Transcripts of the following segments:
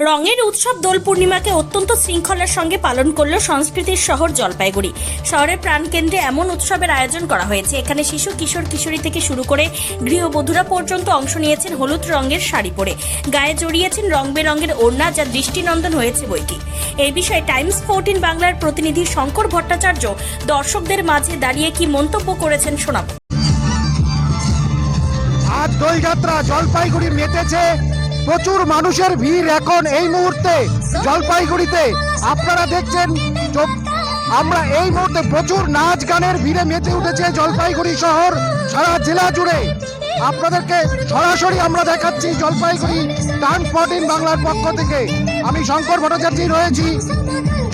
রঙের উৎসব দোল পূর্ণিমাকে অত্যন্ত শৃঙ্খলার সঙ্গে পালন করল সংস্কৃতির শহর জলপাইগুড়ি। শহরের প্রাণকেন্দ্রে এমন উৎসবের আয়োজন করা হয়েছে। এখানে শিশু, কিশোর, কিশোরী থেকে শুরু করে গৃহবধূরা পর্যন্ত অংশ নিয়েছেন হলুদ রঙের শাড়ি পরে। গায়ে জড়িয়েছেন রং বেরঙের ওড়না যা দৃষ্টিনন্দন হয়েছে বইটি। এই বিষয়ে টাইমস ফোরটিন বাংলার প্রতিনিধি শঙ্কর ভট্টাচার্য দর্শকদের মাঝে দাঁড়িয়ে কি মন্তব্য করেছেন শোনাব। আজ দোলযাত্রা জলপাইগুড়ি মেতেছে প্রচুর মানুষের ভিড় এখন এই মুহূর্তে। জলপাইগুড়িতে আপনারা দেখছেন আমরা এই মুহূর্তে প্রচুর নাচ গানের ভিড়ে মেতে উঠেছে জলপাইগুড়ি শহর সারা জেলা জুড়ে। আপনাদেরকে সরাসরি আমরা দেখাচ্ছি জলপাইগুড়ি টান ফোরটিন বাংলার পক্ষ থেকে। আমি শঙ্কর ভট্টাচার্য রয়েছি।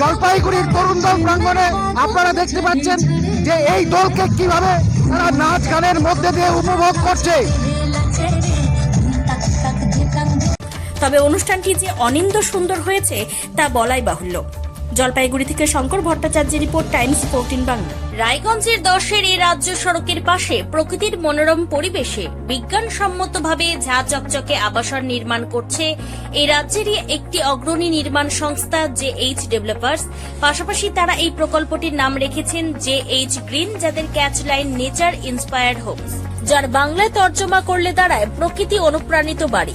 জলপাইগুড়ির তরুণ দল প্রাঙ্গণে আপনারা দেখতে পাচ্ছেন যে এই দলকে কীভাবে তারা নাচ গানের মধ্যে দিয়ে উপভোগ করছে। তবে অনুষ্ঠানটি যে অনিন্দ সুন্দর হয়েছে, তা বলাই বাহুল্য। জলপাইগুড়ি থেকে শঙ্কর ভট্টাচার্যের রিপোর্ট টাইমস ফোরটিন বাংলা। রায়গঞ্জের দশের এই রাজ্য সড়কের পাশে প্রকৃতির মনোরম পরিবেশে বিজ্ঞানসম্মতভাবে ঝা চকচকে আবাসন নির্মাণ করছে এই রাজ্যেরই একটি অগ্রণী নির্মাণ সংস্থা জে এইচ ডেভেলপার্স। পাশাপাশি তারা এই প্রকল্পটির নাম রেখেছেন জে এইচ গ্রিন, যাদের catch line nature inspired homes. যার বাংলায় তর্জমা করলে দাঁড়ায় প্রকৃতি অনুপ্রাণিত বাড়ি।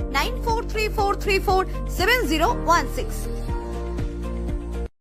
9434347016.